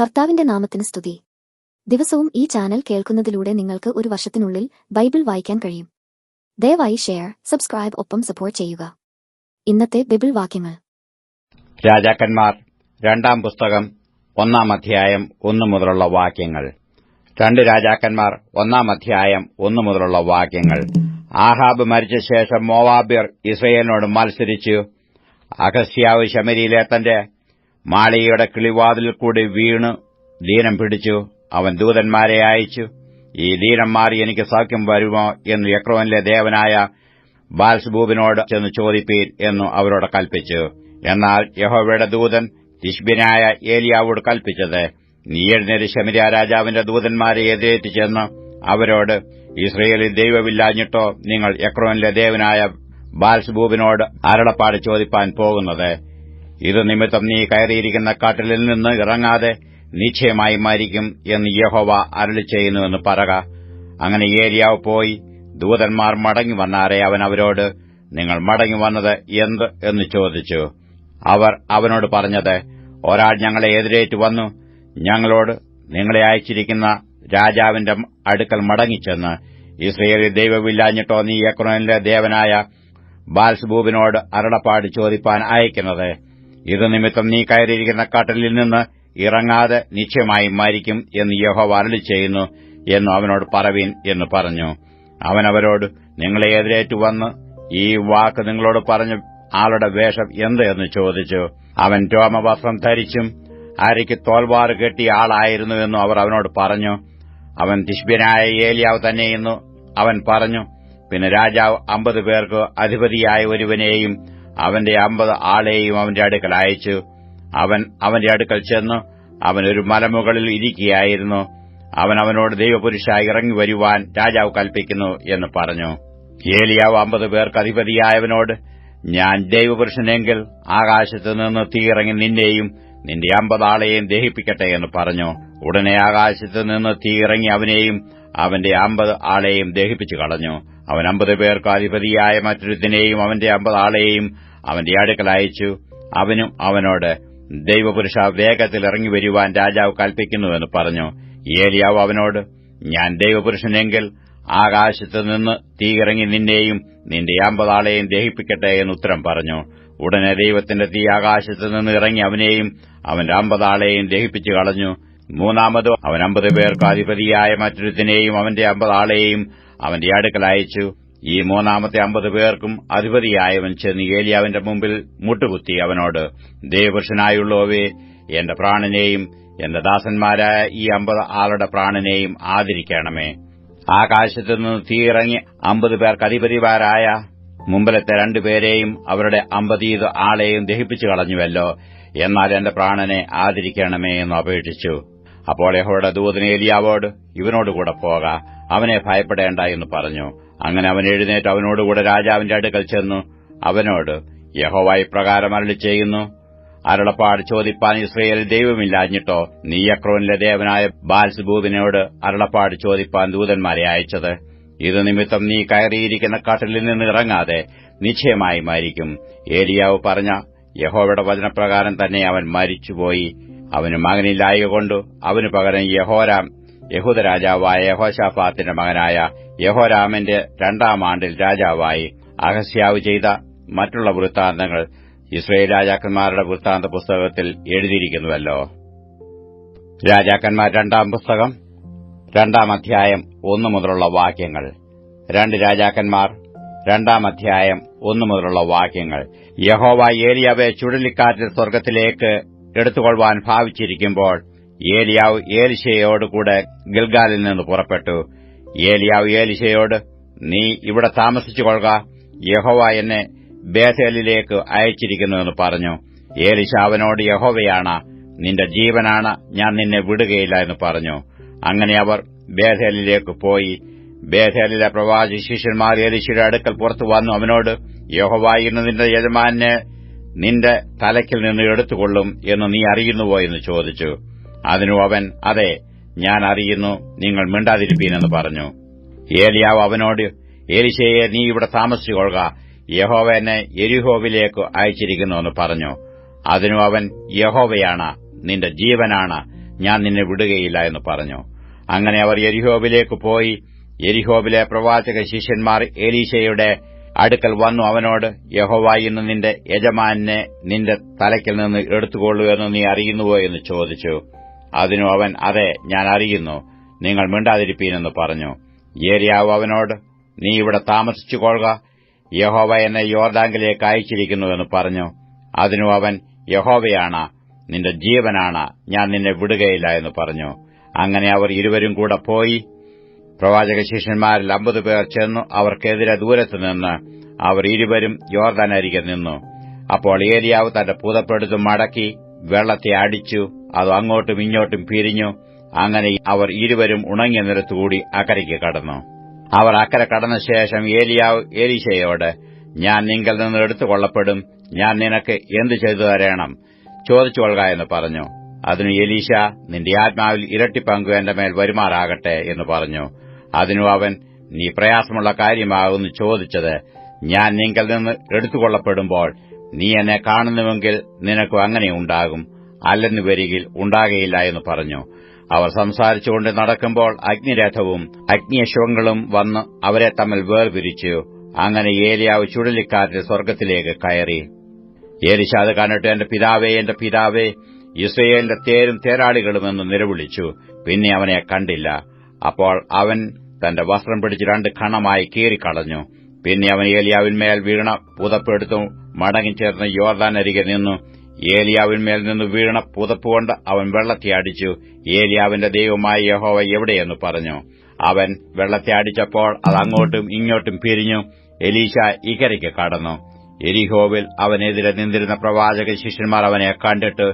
കർത്താവിന്റെ നാമത്തിന് സ്തുതി. ദിവസവും ഈ ചാനൽ കേൾക്കുന്നതിലൂടെ നിങ്ങൾക്ക് ഒരു വർഷത്തിനുള്ളിൽ ബൈബിൾ വായിക്കാൻ കഴിയും. ദയവായി ഷെയർ സബ്സ്ക്രൈബ് ഒപ്പം സപ്പോർട്ട് ചെയ്യുക. ഇന്നത്തെ ബൈബിൾ വാക്യങ്ങൾ. രാജാക്കന്മാർ രണ്ടാം പുസ്തകം ഒന്നാം അധ്യായം ഒന്നു മുതലുള്ള വാക്യങ്ങൾ. രണ്ട് രാജാക്കന്മാർ ഒന്നാം അധ്യായം ഒന്നു മുതലുള്ള വാക്യങ്ങൾ. ആഹാബ് മരിച്ച ശേഷം മോവാബിർ ഇസ്രയേലിനോട് മത്സരിച്ചു. അഗസ്യാവ് ശമരിയിലെ തന്റെ മാളികയുടെ കിളിവാതിൽ കൂടി വീണു ദീനം പിടിച്ചു. അവൻ ദൂതന്മാരെ അയച്ചു ഈ ദീനം മാറി എനിക്ക് സൗഖ്യം വരുമോ? എന്ന് യക്രോനിലെ ദേവനായ ബാൽസ്ബൂബിനോട് ചെന്ന് ചോദിപ്പീൻ എന്നു അവരോട് കൽപ്പിച്ചു. എന്നാൽ യഹോവയുടെ ദൂതൻ തിഷ്ബിനായ ഏലിയാവോട് കൽപ്പിച്ചത് നീ എഴുന്നേറ്റ് ശമിര രാജാവിന്റെ ദൂതന്മാരെ എതിരേറ്റ് ചെന്ന് അവരോട് ഇസ്രയേലിൽ ദൈവമില്ലാഞ്ഞിട്ടോ നിങ്ങൾ യക്രോനിലെ ദേവനായ ബാൽസ്ബൂബിനോട് അരളപ്പാട് ചോദിപ്പാൻ പോകുന്നത്? ഇത് നിമിത്തം നീ കയറിയിരിക്കുന്ന കാട്ടിലിൽ നിന്ന് ഇറങ്ങാതെ നിശ്ചയമായി മരിക്കും എന്ന് യഹോവ അരളി ചെയ്യുന്നുവെന്ന് പറക. അങ്ങനെ ഏരിയാവ് പോയി ദൂതന്മാർ മടങ്ങി വന്നാരെ അവൻ അവരോട് നിങ്ങൾ മടങ്ങി വന്നത് എന്ത്? എന്ന് ചോദിച്ചു. അവർ അവനോട് പറഞ്ഞത് ഒരാൾ ഞങ്ങളെ എതിരേറ്റ് വന്നു. ഞങ്ങളോട് നിങ്ങളെ അയച്ചിരിക്കുന്ന രാജാവിന്റെ അടുക്കൽ മടങ്ങിച്ചെന്ന്. ഇസ്രയേലിൽ ദൈവമില്ലാഞ്ഞിട്ടോ നീ യക്രോനിലെ ദേവനായ ബാൽസ്ബൂബിനോട് അരളപ്പാട് ചോദിപ്പാൻ അയക്കുന്നത്. ഇത് നിമിത്തം നീ കയറിയിരിക്കുന്ന കട്ടലിൽ നിന്ന് ഇറങ്ങാതെ നിശ്ചയമായി മരിക്കും എന്ന് യഹോവ അരളി ചെയ്യുന്നു എന്നു അവനോട് പറവീൻ എന്ന് പറഞ്ഞു. അവനവരോട് നിങ്ങളെ എതിരേറ്റു വന്ന് ഈ വാക്ക് നിങ്ങളോട് പറഞ്ഞ ആളുടെ വേഷം എന്ത് എന്ന് ചോദിച്ചു. അവൻ രോമവസ്ത്രം ധരിച്ചും അരയ്ക്ക് തോൽവാറ് കെട്ടിയ ആളായിരുന്നുവെന്നു അവർ അവനോട് പറഞ്ഞു. അവൻ തിഷ്ബ്യനായ ഏലിയാവ് തന്നെയെന്നു അവൻ പറഞ്ഞു. പിന്നെ രാജാവ് അമ്പത് പേർക്ക് അധിപതിയായ ഒരുവനെയും അവന്റെ അമ്പത് ആളെയും അവന്റെ അടുക്കൽ അയച്ചു. അവൻ അവന്റെ അടുക്കൽ ചെന്നു. അവൻ ഒരു മലമുകളിൽ ഇരിക്കുകയായിരുന്നു. അവൻ അവനോട് ദൈവപുരുഷ ഇറങ്ങി വരുവാൻ രാജാവ് കൽപ്പിക്കുന്നു എന്ന് പറഞ്ഞു. ഏലിയാവ് അമ്പത് പേർക്ക് അധിപതിയായവനോട് ഞാൻ ദൈവപുരുഷനെങ്കിൽ ആകാശത്ത് നിന്ന് തീയിറങ്ങി നിന്നെയും നിന്റെ അമ്പതാളെയും ദഹിപ്പിക്കട്ടെ എന്ന് പറഞ്ഞു. ഉടനെ ആകാശത്ത് നിന്ന് തീയിറങ്ങി അവനെയും അവന്റെ അമ്പത് ആളെയും ദഹിപ്പിച്ചു കളഞ്ഞു. അവൻ അമ്പത് പേർക്ക് അധിപതിയായ മറ്റൊരുത്തിനെയും അവന്റെ അമ്പത് ആളെയും അവന്റെ അടുക്കൽ അയച്ചു. അവനും അവനോട് ദൈവപുരുഷ വേഗത്തിൽ ഇറങ്ങി വരുവാൻ രാജാവ് കൽപ്പിക്കുന്നുവെന്ന് പറഞ്ഞു. ഏലിയാവ് അവനോട് ഞാൻ ദൈവപുരുഷനെങ്കിൽ ആകാശത്ത് നിന്ന് തീ ഇറങ്ങി നിന്നെയും നിന്റെ അമ്പതാളെയും ദഹിപ്പിക്കട്ടെ എന്ന് ഉത്തരം പറഞ്ഞു. ഉടനെ ദൈവത്തിന്റെ തീ ആകാശത്ത് നിന്ന് ഇറങ്ങി അവനെയും അവന്റെ അമ്പതാളെയും ദഹിപ്പിച്ചു കളഞ്ഞു. മൂന്നാമത് അവൻ അമ്പത് പേർക്ക് അധിപതിയായ മറ്റൊരുത്തിനെയും അവന്റെ അമ്പതാളെയും അവന്റെ അടുക്കൽ അയച്ചു. ഈ മൂന്നാമത്തെ അമ്പത് പേർക്കും അധിപതിയായവൻ ചെന്ന് ഏലിയാവിന്റെ മുമ്പിൽ മുട്ടുകുത്തി അവനോട് ദേവപുരുഷനായുള്ളവേ എന്റെ പ്രാണനെയും എന്റെ ദാസന്മാരായ ഈ അമ്പത് ആളുടെ പ്രാണനെയും ആദരിക്കണമേ. ആകാശത്തു നിന്ന് തീയിറങ്ങി അമ്പത് പേർക്ക് അധിപതിമാരായ മുമ്പിലത്തെ രണ്ടുപേരെയും അവരുടെ അമ്പതീത് ആളെയും ദഹിപ്പിച്ചു കളഞ്ഞുവല്ലോ. എന്നാൽ എന്റെ പ്രാണനെ ആദരിക്കണമേ എന്ന് അപേക്ഷിച്ചു. അപ്പോൾ യഹോയുടെ ദൂതനേലിയാവോട് ഇവനോടുകൂടെ പോക. അവനെ ഭയപ്പെടേണ്ട എന്ന് പറഞ്ഞു. അങ്ങനെ അവൻ എഴുന്നേറ്റ്. അവനോടുകൂടെ രാജാവിന്റെ അടുക്കൽ ചെന്നു. അവനോട് യഹോവായി പ്രകാരം അരളി ചെയ്യുന്നു. അരുളപ്പാട് ചോദിപ്പാൻ ഇസ്രയേലിൽ ദൈവമില്ലാഞ്ഞിട്ടോ? നീ അക്രോനിലെ ദേവനായ ബാൽസ്ബൂബിനോട് അരുളപ്പാട് ചോദിപ്പാൻ ദൂതന്മാരെ അയച്ചത്. ഇത് നിമിത്തം നീ കയറിയിരിക്കുന്ന കാട്ടിൽ നിന്ന് ഇറങ്ങാതെ നിശ്ചയമായി മരിക്കും. ഏലിയാവ് പറഞ്ഞ യഹോവയുടെ വചനപ്രകാരം തന്നെ അവൻ മരിച്ചുപോയി. അവന് മകനില്ലായകൊണ്ടു അവന് പകരം യഹോരാം യഹൂദ രാജാവായ യഹോഷാഫാത്തിന്റെ മകനായ യഹോരാമന്റെ രണ്ടാം ആണ്ടിൽ രാജാവായി അഹസ്യാവ് ചെയ്ത മറ്റുള്ള വൃത്താന്തങ്ങൾ ഇസ്രയേൽ രാജാക്കന്മാരുടെ വൃത്താന്ത പുസ്തകത്തിൽ എഴുതിയിരിക്കുന്നുവല്ലോ. രാജാക്കന്മാർ രണ്ടാം പുസ്തകം രണ്ടാം അധ്യായം ഒന്നു മുതലുള്ള വാക്യങ്ങൾ. രണ്ട് രാജാക്കന്മാർ രണ്ടാം അധ്യായം ഒന്നു മുതലുള്ള വാക്യങ്ങൾ. യഹോവ ഏലിയാവെ ചുഴലിക്കാറ്റിൽ സ്വർഗത്തിലേക്ക് എടുത്തുകൊള്ളുവാൻ ഭാവിച്ചിരിക്കുമ്പോൾ ഏലിയാവ് ഏലിശയോടുകൂടെ ഗിൽഗാലിൽ നിന്ന് പുറപ്പെട്ടു. ഏലിയാവ് ഏലിശയോട് നീ ഇവിടെ താമസിച്ചുകൊള്ളുക. യഹോവ എന്നെ ബേഥേലിലേക്ക് അയച്ചിരിക്കുന്നുവെന്ന് പറഞ്ഞു. ഏലിശ അവനോട് യഹോവയാണ് നിന്റെ ജീവനാണ്. ഞാൻ നിന്നെ വിടുകയില്ല എന്ന് പറഞ്ഞു. അങ്ങനെ അവർ ബേഥേലിലേക്ക് പോയി. ബേഥേലിലെ പ്രവാചി ശിഷ്യന്മാർ ഏലിശയുടെ അടുക്കൽ പുറത്തു വന്നു. അവനോട് യഹോവായിരുന്നു നിന്റെ യജമാനെ നിന്റെ തലയ്ക്കിൽ നിന്ന് എടുത്തുകൊള്ളും എന്ന് നീ അറിയുന്നുവോ? എന്ന് ചോദിച്ചു. അതിനു അവൻ അതെ ഞാൻ അറിയുന്നു നിങ്ങൾ മിണ്ടാതിരിപ്പീനെന്ന് പറഞ്ഞു. ഏലിയാവ് അവനോട് ഏലിശയെ നീ ഇവിടെ താമസിച്ചുകൊള്ളുക. യഹോവ എന്നെ എരിഹോവിലേക്ക് അയച്ചിരിക്കുന്നുവെന്ന് പറഞ്ഞു. അതിനു അവൻ യഹോവയാണ് നിന്റെ ജീവനാണ് ഞാൻ നിന്നെ വിടുകയില്ല എന്ന് പറഞ്ഞു. അങ്ങനെ അവർ എരിഹോവിലേക്ക് പോയി. എരിഹോവിലെ പ്രവാചക ശിഷ്യന്മാർ എലീശയുടെ അടുക്കൽ വന്നു. അവനോട് യഹോവ ഇന്ന് നിന്റെ യജമാനെ നിന്റെ തലയ്ക്കിൽ നിന്ന് എടുത്തുകൊള്ളൂ എന്ന് നീ അറിയുന്നുവോ? എന്ന് ചോദിച്ചു. അതിനു അവൻ അതെ ഞാൻ അറിയുന്നു. നിങ്ങൾ മിണ്ടാതിരിപ്പീനെന്ന് പറഞ്ഞു. ഏരിയാവ് അവനോട് നീ ഇവിടെ താമസിച്ചു കൊള്ളുക യഹോവ എന്നെ യോർദാങ്കിലേക്ക് അയച്ചിരിക്കുന്നുവെന്ന് പറഞ്ഞു. അതിനു അവൻ യഹോവയാണ് നിന്റെ ജീവനാണ് ഞാൻ നിന്നെ വിടുകയില്ല എന്ന് പറഞ്ഞു. അങ്ങനെ അവർ ഇരുവരും കൂടെ പോയി. പ്രവാചക ശിഷ്യന്മാരിൽ അമ്പത് പേർ ചെന്നു. അവർക്കെതിരെ ദൂരത്ത് നിന്ന് അവർ ഇരുവരും യോർദാനരികെ നിന്നു. അപ്പോൾ ഏരിയാവ് തന്റെ പൂതപ്പെടുത്തും മടക്കി വെള്ളത്തെ അടിച്ചു. അത് അങ്ങോട്ടും ഇങ്ങോട്ടും പിരിഞ്ഞു അങ്ങനെ അവർ ഇരുവരും ഉണങ്ങിയ നിരത്തുകൂടി അക്കരയ്ക്ക് കടന്നു. അവർ അക്കരെ കടന്ന ശേഷം ഏലിയാവ് ഏലീശയോട് ഞാൻ നിങ്കിൽ നിന്ന് എടുത്തുകൊള്ളപ്പെടും ഞാൻ നിനക്ക് എന്തു ചെയ്തു തരണം? ചോദിച്ചുകൊള്ളുക എന്ന് പറഞ്ഞു. അതിനു എലീശ നിന്റെ ആത്മാവിൽ ഇരട്ടി പങ്കു എന്റെ മേൽ വരുമാറാകട്ടെ എന്ന് പറഞ്ഞു. അതിനു അവൻ നീ പ്രയാസമുള്ള കാര്യമാകുന്നു ചോദിച്ചത്. ഞാൻ നിങ്കിൽ നിന്ന് എടുത്തുകൊള്ളപ്പെടുമ്പോൾ നീ എന്നെ കാണുന്നുവെങ്കിൽ നിനക്കും അങ്ങനെ ഉണ്ടാകും. അല്ലെന്ന് വരികിൽ ഉണ്ടാകയില്ല എന്ന് പറഞ്ഞു. അവർ സംസാരിച്ചുകൊണ്ട് നടക്കുമ്പോൾ അഗ്നിരഥവും അഗ്നിയശ്വങ്ങളും വന്ന് അവരെ തമ്മിൽ വേർപിരിച്ചു. അങ്ങനെ ഏലിയാവ് ചുഴലിക്കാറ്റിൽ സ്വർഗത്തിലേക്ക് കയറി. ഏലിശ അത് കണ്ടിട്ട് എന്റെ പിതാവേ എന്റെ പിതാവേ ഇസ്രയേലിന്റെ തേരും തേരാളികളും എന്ന് നിലവിളിച്ചു. പിന്നെ അവനെ കണ്ടില്ല. അപ്പോൾ അവൻ തന്റെ വസ്ത്രം പിടിച്ച് രണ്ട് ഖണമായി കീറിക്കളഞ്ഞു. പിന്നെ അവൻ ഏലിയാവിന്മേൽ വീണ പുതപ്പെടുത്തു മടങ്ങിച്ചേർന്ന് യോർദാൻ അരികെ നിന്നു. ഏലിയാവിന്മേൽ നിന്ന് വീണ പുതപ്പുകൊണ്ട് അവൻ വെള്ളത്തെ അടിച്ചു. ഏലിയാവിന്റെ ദൈവമായ യഹോവ എവിടെയെന്ന് പറഞ്ഞു. അവൻ വെള്ളത്തെ അടിച്ചപ്പോൾ അത് അങ്ങോട്ടും ഇങ്ങോട്ടും പിരിഞ്ഞു. എലീശ ഇക്കരയ്ക്ക് കടന്നു. എരിഹോവിൽ അവനെതിരെ നിന്നിരുന്ന പ്രവാചക ശിഷ്യന്മാർ അവനെ കണ്ടിട്ട്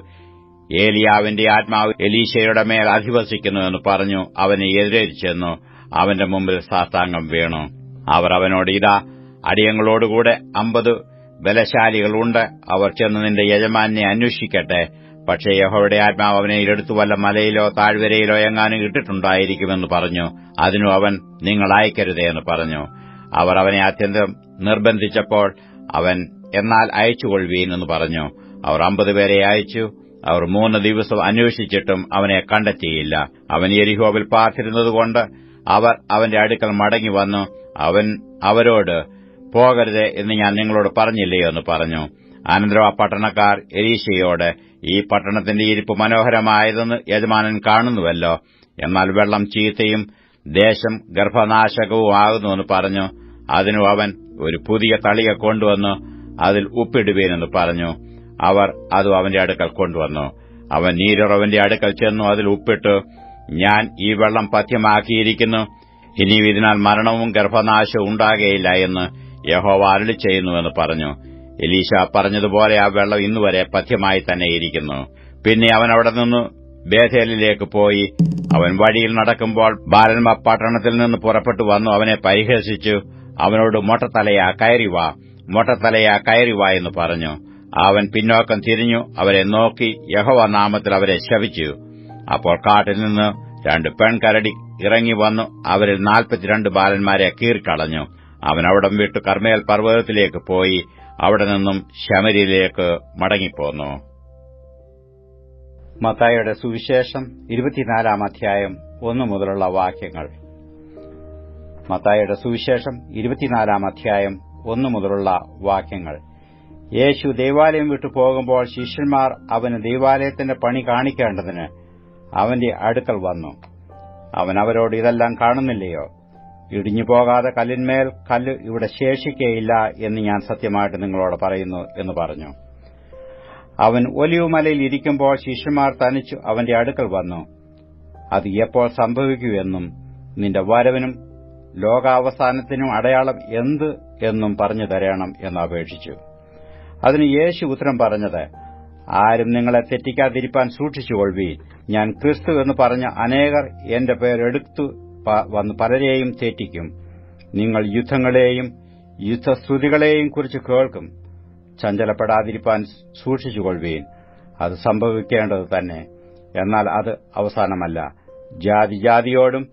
ഏലിയാവിന്റെ ആത്മാവ് എലീശയുടെ മേൽ അധിവസിക്കുന്നുവെന്ന് പറഞ്ഞു. അവനെ എതിരേരിച്ചെന്നു അവന്റെ മുമ്പിൽ സാത്താംഗം വീണു. അവർ അവനോട് ഇതാ അടിയങ്ങളോടുകൂടെ അമ്പത് ബലശാലികളുണ്ട്. അവർ ചെന്ന് നിന്റെ യജമാനെ അന്വേഷിക്കട്ടെ. പക്ഷേ യഹോയുടെ ആത്മാവ് അവനെ ഇരടുത്തു വല്ല മലയിലോ താഴ്വരയിലോ എങ്ങാനും ഇട്ടിട്ടുണ്ടായിരിക്കുമെന്ന് പറഞ്ഞു. അതിനു അവൻ നിങ്ങൾ അയക്കരുതേ എന്ന് പറഞ്ഞു. അവർ അവനെ അത്യന്തം നിർബന്ധിച്ചപ്പോൾ അവൻ എന്നാൽ അയച്ചുകൊള്ളുവീൻ എന്ന് പറഞ്ഞു. അവർ അമ്പത് പേരെ അയച്ചു. അവർ മൂന്ന് ദിവസം അന്വേഷിച്ചിട്ടും അവനെ കണ്ടെത്തിയില്ല. അവൻ എരിഹോവിൽ പാർത്തിരുന്നതുകൊണ്ട് അവർ അവന്റെ അടുക്കൽ മടങ്ങി വന്നു. അവൻ അവരോട് പോകരുത് എന്ന് ഞാൻ നിങ്ങളോട് പറഞ്ഞില്ലയോ എന്ന് പറഞ്ഞു. അനന്തരം ആ പട്ടണക്കാർ എലീശയോട് ഈ പട്ടണത്തിന്റെ ഇരിപ്പ് മനോഹരമായതെന്ന് യജമാനൻ കാണുന്നുവല്ലോ. എന്നാൽ വെള്ളം ചീത്തയും ദേശം ഗർഭനാശകവും ആകുന്നുവെന്ന് പറഞ്ഞു. അതിനു അവൻ ഒരു പുതിയ തളിക കൊണ്ടുവന്നു. അതിൽ ഉപ്പിടുവേനെന്ന് പറഞ്ഞു. അവർ അതും അവന്റെ അടുക്കൽ കൊണ്ടുവന്നു. അവൻ നീരുറവന്റെ അടുക്കൽ ചെന്നു അതിൽ ഉപ്പിട്ടു. ഞാൻ ഈ വെള്ളം പഥ്യമാക്കിയിരിക്കുന്നു. ഇനി ഇതിനാൽ മരണവും ഗർഭനാശവും ഉണ്ടാകുകയില്ല എന്ന് യഹോവ അരളി ചെയ്യുന്നുവെന്ന് പറഞ്ഞു. എലീശ പറഞ്ഞതുപോലെ ആ വെള്ളം ഇന്നുവരെ പഥ്യമായി തന്നെ ഇരിക്കുന്നു. പിന്നെ അവൻ അവിടെ നിന്ന് ബേഥേലിലേക്ക് പോയി. അവൻ വഴിയിൽ നടക്കുമ്പോൾ ബാലന്മ പട്ടണത്തിൽ നിന്ന് പുറപ്പെട്ടു വന്നു. അവനെ പരിഹസിച്ചു. അവനോട് മൊട്ടത്തലയാ കയറിവാ മൊട്ടത്തലയാ കയറിവാ എന്ന് പറഞ്ഞു. അവൻ പിന്നോക്കം തിരിഞ്ഞു. അവരെ നോക്കി യഹോവ നാമത്തിൽ അവരെ ശപിച്ചു. അപ്പോൾ കാട്ടിൽ നിന്ന് രണ്ട് പെൺകരടി ഇറങ്ങി വന്നു. അവരിൽ നാൽപ്പത്തിരണ്ട് ബാലന്മാരെ കീറിക്കളഞ്ഞു. അവൻ അവിടം വിട്ട് കർമ്മേൽ പർവതത്തിലേക്ക് പോയി അവിടെ നിന്നും ശമരിയിലേക്ക് മടങ്ങിപ്പോന്നു. മത്തായുടെ സുവിശേഷം ഇരുപത്തിനാലാം അധ്യായം ഒന്നു മുതലുള്ള വാക്യങ്ങൾ. മത്തായുടെ സുവിശേഷം ഇരുപത്തിനാലാം അധ്യായം ഒന്നു മുതലുള്ള വാക്യങ്ങൾ. യേശു ദേവാലയം വിട്ടു പോകുമ്പോൾ ശിഷ്യന്മാർ അവന് ദേവാലയത്തിന്റെ പണി കാണിക്കേണ്ടതിന് അവന്റെ അടുക്കൽ വന്നു. അവൻ അവരോട് ഇതെല്ലാം കാണുന്നില്ലയോ? ഇടിഞ്ഞു പോകാതെ കല്ലിന്മേൽ കല്ല് ഇവിടെ ശേഷിക്കയില്ല എന്ന് ഞാൻ സത്യമായിട്ട് നിങ്ങളോട് പറയുന്നു എന്ന് പറഞ്ഞു. അവൻ ഒലിവുമലയിൽ ഇരിക്കുമ്പോൾ ശിഷ്യന്മാർ തനിച്ചു അവന്റെ അടുക്കൽ വന്നു. അത് എപ്പോൾ സംഭവിക്കുമെന്നും നിന്റെ വരവിനും ലോകാവസാനത്തിനും അടയാളം എന്ത് എന്നും പറഞ്ഞു തരണം എന്ന് അപേക്ഷിച്ചു. അതിന് യേശു ഉത്തരം പറഞ്ഞത് ആരും നിങ്ങളെ തെറ്റിക്കാതിരിപ്പാൻ സൂക്ഷിച്ചുകൊള്ളി ഞാൻ ക്രിസ്തു എന്ന് പറഞ്ഞ അനേകർ എന്റെ പേരെടുത്തു വന്ന് പലരെയും തെറ്റിക്കും. നിങ്ങൾ യുദ്ധങ്ങളെയും യുദ്ധസ്തുതികളെയും കുറിച്ച് കേൾക്കും. ചഞ്ചലപ്പെടാതിരിപ്പാൻ സൂക്ഷിച്ചുകൊള്ളുവീൻ. അത് സംഭവിക്കേണ്ടത് തന്നെ. എന്നാൽ അത് അവസാനമല്ല. ജാതി ജാതിയോടും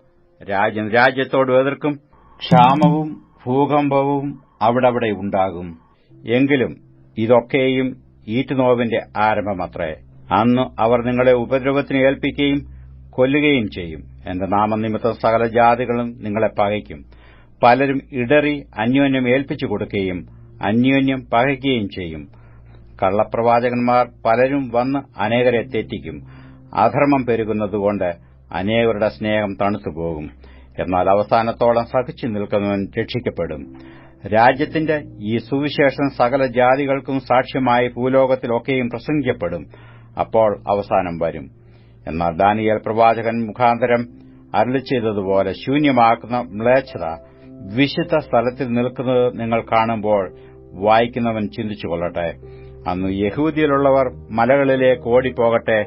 രാജ്യം രാജ്യത്തോടും എതിർക്കും. ക്ഷാമവും ഭൂകമ്പവും അവിടെവിടെ ഉണ്ടാകും. എങ്കിലും ഇതൊക്കെയും ഈറ്റുനോവിന്റെ ആരംഭമത്രേ. അന്ന് അവർ നിങ്ങളെ ഉപദ്രവത്തിന് ഏൽപ്പിക്കുകയും കൊല്ലുകയും ചെയ്യും. എന്റെ നാമനിമിത്തം സകല ജാതികളും നിങ്ങളെ പകയ്ക്കും. പലരും ഇടറി അന്യോന്യം ഏൽപ്പിച്ചു കൊടുക്കുകയും അന്യോന്യം പകയ്ക്കുകയും ചെയ്യും. കള്ളപ്രവാചകന്മാർ പലരും വന്ന് അനേകരെ തെറ്റിക്കും. അധർമ്മം പെരുകുന്നതുകൊണ്ട് അനേകരുടെ സ്നേഹം തണുത്തുപോകും. എന്നാൽ അവസാനത്തോളം സഹിച്ചു നിൽക്കുന്നവൻ രക്ഷിക്കപ്പെടും. രാജ്യത്തിന്റെ ഈ സുവിശേഷം സകല ജാതികൾക്കും സാക്ഷ്യമായി ഭൂലോകത്തിലൊക്കെയും പ്രസംഗിക്കപ്പെടും. അപ്പോൾ അവസാനം വരും. എന്നാൽ ദാനിയൽ പ്രവാചകൻ മുഖാന്തരം അരളി ചെയ്തതുപോലെ ശൂന്യമാക്കുന്ന മ്ലേച്ഛത വിശുദ്ധ സ്ഥലത്തിൽ നിൽക്കുന്നത് നിങ്ങൾ കാണുമ്പോൾ വായിക്കുന്നവൻ ചിന്തിച്ചുകൊള്ളട്ടെ. അന്ന് യഹൂദിയിലുള്ളവർ മലകളിലേക്ക് ഓടിപ്പോകട്ടെ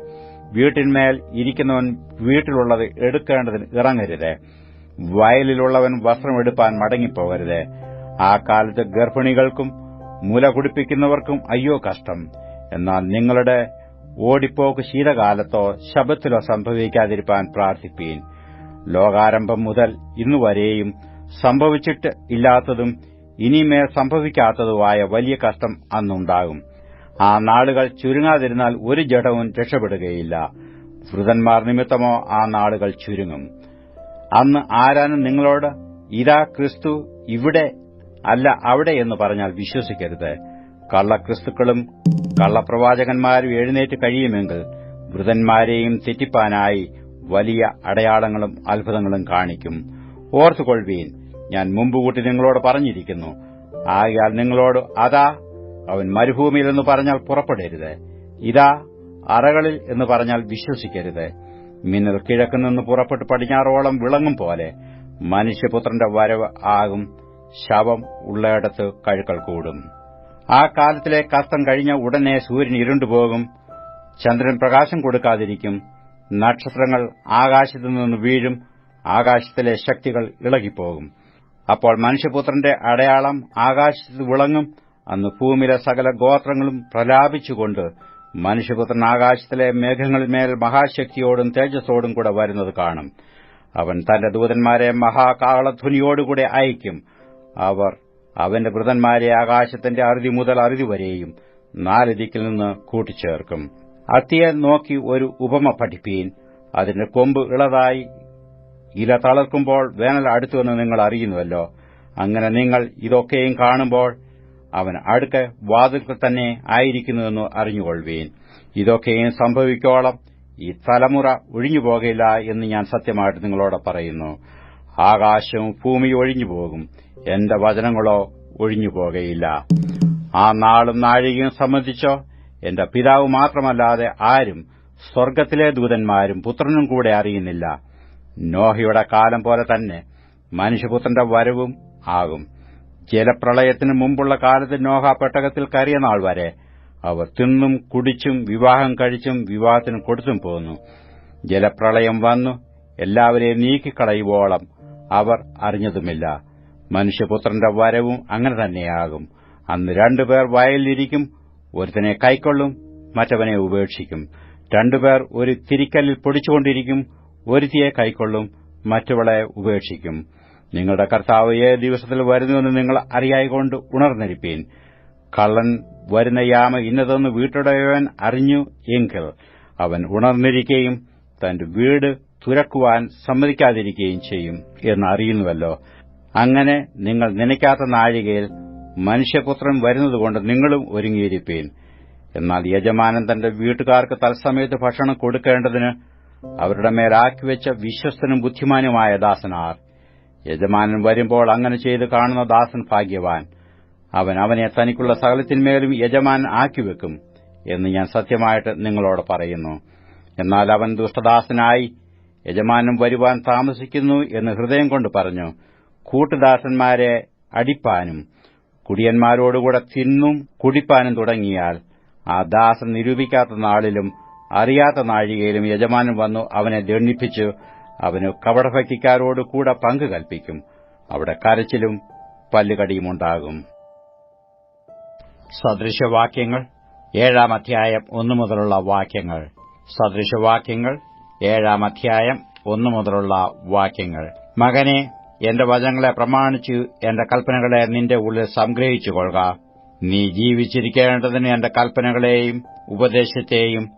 വീട്ടിന്മേൽ ഇരിക്കുന്നവൻ വീട്ടിലുള്ളത് എടുക്കേണ്ടതിന് ഇറങ്ങരുത് വയലിലുള്ളവൻ വസ്ത്രമെടുപ്പാൻ മടങ്ങിപ്പോകരുത്. ആ കാലത്ത് ഗർഭിണികൾക്കും മുല കുടിപ്പിക്കുന്നവർക്കും അയ്യോ കഷ്ടം. എന്നാൽ നിങ്ങളുടെ ഓടിപ്പോക്ക് ശീതകാലത്തോ ശബത്തിലോ സംഭവിക്കാതിരിക്കാൻ പ്രാർത്ഥിപ്പീൻ. ലോകാരംഭം മുതൽ ഇന്നുവരെയും സംഭവിച്ചിട്ട് ഇല്ലാത്തതും ഇനിമേൽ സംഭവിക്കാത്തതുമായ വലിയ കഷ്ടം അന്നുണ്ടാകും. ആ നാളുകൾ ചുരുങ്ങാതിരുന്നാൽ ഒരു ജഡവും രക്ഷപ്പെടുകയില്ല. വൃതന്മാർ നിമിത്തമോ ആ നാളുകൾ ചുരുങ്ങും. അന്ന് ആരാനും നിങ്ങളോട് ഇതാ ക്രിസ്തു ഇവിടെ അല്ല അവിടെ എന്ന് പറഞ്ഞാൽ വിശ്വസിക്കരുത്. കള്ളക്രിസ്തുക്കളും കള്ളപ്രവാചകന്മാരും എഴുന്നേറ്റ് കഴിയുമെങ്കിൽ വൃതന്മാരെയും തെറ്റിപ്പാനായി വലിയ അടയാളങ്ങളും അത്ഭുതങ്ങളും കാണിക്കും. ഓർത്തുകൊള്ളുവീൻ ഞാൻ മുമ്പുകൂട്ടി നിങ്ങളോട് പറഞ്ഞിരിക്കുന്നു. ആകയാൽ നിങ്ങളോട് അതാ അവൻ മരുഭൂമിയിലെന്ന് പറഞ്ഞാൽ പുറപ്പെടരുത്. ഇതാ അറകളിൽ എന്ന് പറഞ്ഞാൽ വിശ്വസിക്കരുത്. മിന്നൽ കിഴക്കുനിന്ന് പുറപ്പെട്ട് പടിഞ്ഞാറോളം വിളങ്ങും പോലെ മനുഷ്യപുത്രന്റെ വരവ് ആകും. ശവം ഉള്ളയിടത്ത് കഴുക്കൾ കൂടും. ആ കാലത്തിലെ കഷ്ടം കഴിഞ്ഞ ഉടനെ സൂര്യൻ ഇരുണ്ടുപോകും. ചന്ദ്രൻ പ്രകാശം കൊടുക്കാതിരിക്കും. നക്ഷത്രങ്ങൾ ആകാശത്തു നിന്ന് വീഴും. ആകാശത്തിലെ ശക്തികൾ ഇളകിപ്പോകും. അപ്പോൾ മനുഷ്യപുത്രന്റെ അടയാളം ആകാശത്ത് വിളങ്ങും. അന്ന് ഭൂമിയിലെ സകല ഗോത്രങ്ങളും പ്രലാപിച്ചുകൊണ്ട് മനുഷ്യപുത്രൻ ആകാശത്തിലെ മേഘങ്ങളിന്മേൽ മഹാശക്തിയോടും തേജസ്സോടും കൂടെ വരുന്നത് കാണും. അവൻ തന്റെ ദൂതന്മാരെ മഹാകാളധ്വനിയോടുകൂടെ അയക്കും. അവർ അവന്റെ വൃതന്മാരെ ആകാശത്തിന്റെ അറുതി മുതൽ അറുതി വരെയും നാല് ദിക്കിൽ നിന്ന് കൂട്ടിച്ചേർക്കും. അത്തിയെ നോക്കി ഒരു ഉപമ പഠിപ്പീൻ. അതിന്റെ കൊമ്പ് ഇളതായി ഇല തളർക്കുമ്പോൾ വേനൽ അടുത്തുവെന്ന് നിങ്ങൾ അറിയുന്നുവല്ലോ. അങ്ങനെ നിങ്ങൾ ഇതൊക്കെയും കാണുമ്പോൾ അവൻ അടുക്ക വാതിൽക്കൽ തന്നെ ആയിരിക്കുന്നുവെന്ന് അറിഞ്ഞുകൊള്ളുവീൻ. ഇതൊക്കെയും സംഭവിക്കോളം ഈ തലമുറ ഒഴിഞ്ഞുപോകില്ല എന്ന് ഞാൻ സത്യമായിട്ട് നിങ്ങളോട് പറയുന്നു. ആകാശവും ഭൂമിയും ഒഴിഞ്ഞുപോകും. എന്റെ വചനങ്ങളോ ഒഴിഞ്ഞുപോകയില്ല ആ നാളും നാഴികയും സംബന്ധിച്ചോ എന്റെ പിതാവ് മാത്രമല്ലാതെ ആരും സ്വർഗത്തിലെ ദൂതന്മാരും പുത്രനും കൂടെ അറിയുന്നില്ല. നോഹയുടെ കാലം പോലെ തന്നെ മനുഷ്യപുത്രന്റെ വരവും ആകും. ജലപ്രളയത്തിന് മുമ്പുള്ള കാലത്ത് നോഹ പെട്ടകത്തിൽ കയറിയ നാൾ വരെ അവർ തിന്നും കുടിച്ചും വിവാഹം കഴിച്ചും വിവാഹത്തിന് കൊടുത്തും പോന്നു. ജലപ്രളയം വന്നു. എല്ലാവരെയും നീക്കിക്കളയുവോളം അവർ അറിഞ്ഞതുമില്ല. മനുഷ്യപുത്രന്റെ വരവും അങ്ങനെ തന്നെയാകും. അന്ന് രണ്ടുപേർ വയലിലിരിക്കും ഒരുത്തനെ കൈക്കൊള്ളും മറ്റവനെ ഉപേക്ഷിക്കും. രണ്ടുപേർ ഒരു തിരിക്കല്ലിൽ പൊടിച്ചുകൊണ്ടിരിക്കും ഒരുത്തിയെ കൈക്കൊള്ളും മറ്റവളെ ഉപേക്ഷിക്കും. നിങ്ങളുടെ കർത്താവ് ഏത് ദിവസത്തിൽ വരുന്നുവെന്ന് നിങ്ങൾ അറിയായിക്കൊണ്ട് ഉണർന്നിരിപ്പീൻ. കള്ളൻ വരുന്ന യാമ ഇന്നതെന്ന് വീട്ടുടയവൻ അറിഞ്ഞു എങ്കിൽ അവൻ ഉണർന്നിരിക്കുകയും തന്റെ വീട് തുരക്കുവാൻ സമ്മതിക്കാതിരിക്കുകയും ചെയ്യും എന്ന് അറിയുന്നുവല്ലോ. അങ്ങനെ നിങ്ങൾ നനയ്ക്കാത്ത നാഴികയിൽ മനുഷ്യപുത്രൻ വരുന്നതുകൊണ്ട് നിങ്ങളും ഒരുങ്ങിയിരിപ്പീൻ. എന്നാൽ യജമാനൻ തന്റെ വീട്ടുകാർക്ക് തത്സമയത്ത് ഭക്ഷണം കൊടുക്കേണ്ടതിന് അവരുടെ മേലാക്കിവെച്ച വിശ്വസ്തനും ബുദ്ധിമാനുമായ ദാസനാർ. യജമാനൻ വരുമ്പോൾ അങ്ങനെ ചെയ്ത് കാണുന്ന ദാസൻ ഭാഗ്യവാൻ. അവൻ അവനെ തനിക്കുള്ള സകലത്തിന്മേലും യജമാൻ ആക്കിവെക്കും എന്ന് ഞാൻ സത്യമായിട്ട് നിങ്ങളോട് പറയുന്നു. എന്നാൽ അവൻ ദുഷ്ടദാസനായി യജമാനം വരുവാൻ താമസിക്കുന്നു എന്ന് ഹൃദയം കൊണ്ട് പറഞ്ഞു. കൂട്ടുദാസന്മാരെ അടിപ്പാനും കുടിയന്മാരോടുകൂടെ തിന്നും കുടിപ്പാനും തുടങ്ങിയാൽ ആ ദാസൻ നിരൂപിക്കാത്ത നാളിലും അറിയാത്ത നാഴികയിലും യജമാനൻ വന്നു അവനെ ദണ്ഡിപ്പിച്ചു അവന് കപടഭക്തിക്കാരോട് കൂടെ പങ്ക് കൽപ്പിക്കും. അവിടെ കരച്ചിലും പല്ലുകടിയുമുണ്ടാകും സദൃശവാക്യങ്ങൾ ഏഴാം അധ്യായം ഒന്നു മുതലുള്ള വാക്യങ്ങൾ. സദൃശവാക്യങ്ങൾ ഏഴാം അധ്യായം ഒന്നു മുതലുള്ള വാക്യങ്ങൾ. മകനെ എന്റെ വചനങ്ങളെ പ്രമാണിച്ചു എന്റെ കൽപ്പനകളെ നിന്റെ ഉള്ളിൽ സംഗ്രഹിച്ചു കൊള്ളുക നീ ജീവിച്ചിരിക്കേണ്ടതിന് എന്റെ കൽപ്പനകളെയും ഉപദേശത്തെയും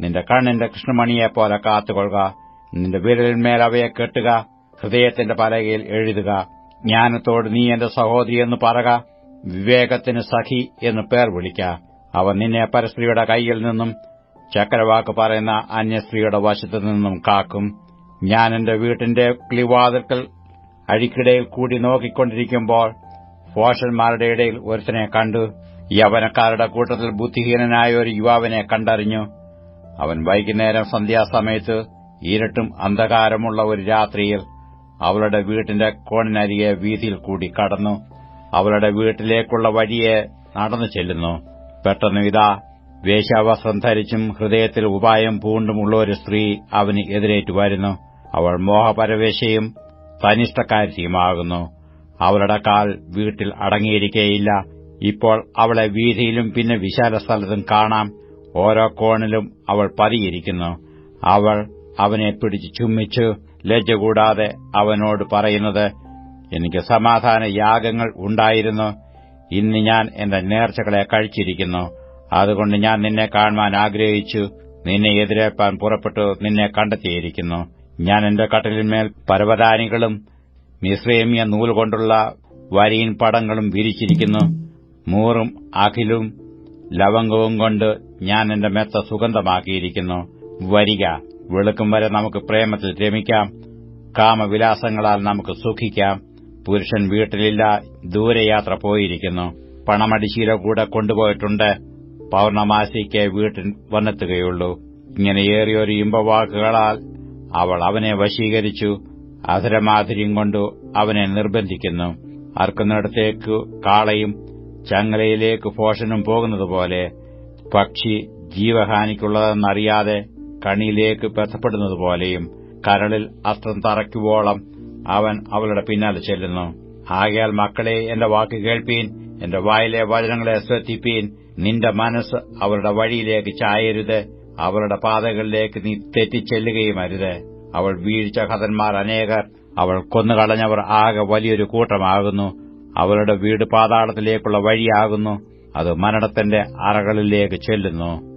നിന്റെ കണ്ണിന്റെ കൃഷ്ണമണിയെപ്പോലെ കാത്തുകൊള്ളുക. നിന്റെ വിരലിന്മേൽ അവയെ കെട്ടുക. ഹൃദയത്തിന്റെ പലകയിൽ എഴുതുക. ജ്ഞാനത്തോട് നീ എന്റെ സഹോദരി എന്ന് പറക. വിവേകത്തിന് സഖി എന്ന് പേർ വിളിക്ക. അവ നിന്നെ പരസ്ത്രീയുടെ കൈയിൽ നിന്നും ചക്രവാക്ക് പറയുന്ന അന്യസ്ത്രീയുടെ വശത്തു നിന്നും കാക്കും. ഞാൻ എന്റെ വീട്ടിന്റെ കിളിവാതിൽക്കൽ അഴിക്കിടയിൽ കൂടി നോക്കിക്കൊണ്ടിരിക്കുമ്പോൾ ഫോഷന്മാരുടെ ഇടയിൽ ഒരുത്തനെ കണ്ടു. യവനക്കാരുടെ കൂട്ടത്തിൽ ബുദ്ധിഹീനനായ ഒരു യുവാവിനെ കണ്ടറിഞ്ഞു. അവൻ വൈകുന്നേരം സന്ധ്യാസമയത്ത് ഇരുട്ടും അന്ധകാരമുള്ള ഒരു രാത്രിയിൽ അവളുടെ വീട്ടിന്റെ കോണിനരികെ വീതിയിൽ കൂടി കടന്നു. അവളുടെ വീട്ടിലേക്കുള്ള വഴിയെ നടന്നു ചെല്ലുന്നു. പെട്ടെന്ന് ഇതാ വേശ്യാവസ്ത്രം ധരിച്ചും ഹൃദയത്തിൽ ഉപായം പൂണ്ടുമുള്ള ഒരു സ്ത്രീ അവന് എതിരേറ്റു വരുന്നു. അവൾ മോഹപരവേശയും തനിഷ്ഠക്കാരിയുമാകുന്നു അവളുടെ കാൽ വീട്ടിൽ അടങ്ങിയിരിക്കേയില്ല. ഇപ്പോൾ അവളെ വീതിയിലും പിന്നെ വിശാല സ്ഥലത്തും കാണാം. ഓരോ കോണിലും അവൾ പതിയിരിക്കുന്നു. അവൾ അവനെ പിടിച്ച് ചുമ്മിച്ചു ലജ്ജ കൂടാതെ അവനോട് പറയുന്നത് എനിക്ക് സമാധാന യാഗങ്ങൾ ഉണ്ടായിരുന്നു. ഇന്ന് ഞാൻ എന്റെ നേർച്ചകളെ കഴിച്ചിരിക്കുന്നു. അതുകൊണ്ട് ഞാൻ നിന്നെ കാണുവാൻ ആഗ്രഹിച്ചു. നിന്നെ എതിരേൽപ്പാൻ പുറപ്പെട്ടു. നിന്നെ കണ്ടെത്തിയിരിക്കുന്നു. ഞാൻ എന്റെ കട്ടിലിന്മേൽ പർവതാനികളും മിശ്രേമിയ നൂലുകൊണ്ടുള്ള വരിയിൻ പടങ്ങളും വിരിച്ചിരിക്കുന്നു. മൂറും അഖിലും ലവംഗവും കൊണ്ട് ഞാൻ എന്റെ മെത്ത സുഗന്ധമാക്കിയിരിക്കുന്നു. വരിക വെളുക്കും വരെ നമുക്ക് പ്രേമത്തിൽ രമിക്കാം. കാമവിലാസങ്ങളാൽ നമുക്ക് സുഖിക്കാം. പുരുഷൻ വീട്ടിലില്ല ദൂരയാത്ര പോയിരിക്കുന്നു. പണമടിശീല കൂടെ കൊണ്ടുപോയിട്ടുണ്ട്. പൌർണമാസിക്ക് വീട്ടിൽ വന്നെത്തുകയുള്ളൂ. ഇങ്ങനെ ഏറിയൊരു ഇമ്പവാക്കുകളാൽ അവൾ അവനെ വശീകരിച്ചു. അധരമാധുര്യം കൊണ്ടു അവനെ നിർബന്ധിക്കുന്നു. അർക്കുന്നിടത്തേക്ക് കാളയും ചങ്ങലയിലേക്ക് പോഷനും പോകുന്നതുപോലെ പക്ഷി ജീവഹാനിക്കുള്ളതെന്നറിയാതെ കണിയിലേക്ക് ബന്ധപ്പെടുന്നതുപോലെയും കരളിൽ അസ്ത്രം തറയ്ക്കുവോളം അവൻ അവളുടെ പിന്നാലെ ചെല്ലുന്നു. ആകയാൽ മക്കളെ എന്റെ വാക്ക് കേൾപ്പീൻ എന്റെ വായിലെ വചനങ്ങളെ ശ്രദ്ധിപ്പീൻ നിന്റെ മനസ്സ് അവരുടെ വഴിയിലേക്ക് ചായരുത്. അവളുടെ പാതകളിലേക്ക് നീ തെറ്റിച്ചെല്ലുകയും അരുത് അവൾ വീഴ്ച ഹതന്മാർ അനേകർ. അവൾ കൊന്നുകളഞ്ഞവർ ആകെ വലിയൊരു കൂട്ടമാകുന്നു. അവളുടെ വീട് പാതാളത്തിലേക്കുള്ള വഴിയാകുന്നു. അത് മരണത്തിന്റെ അറകളിലേക്ക് ചെല്ലുന്നു.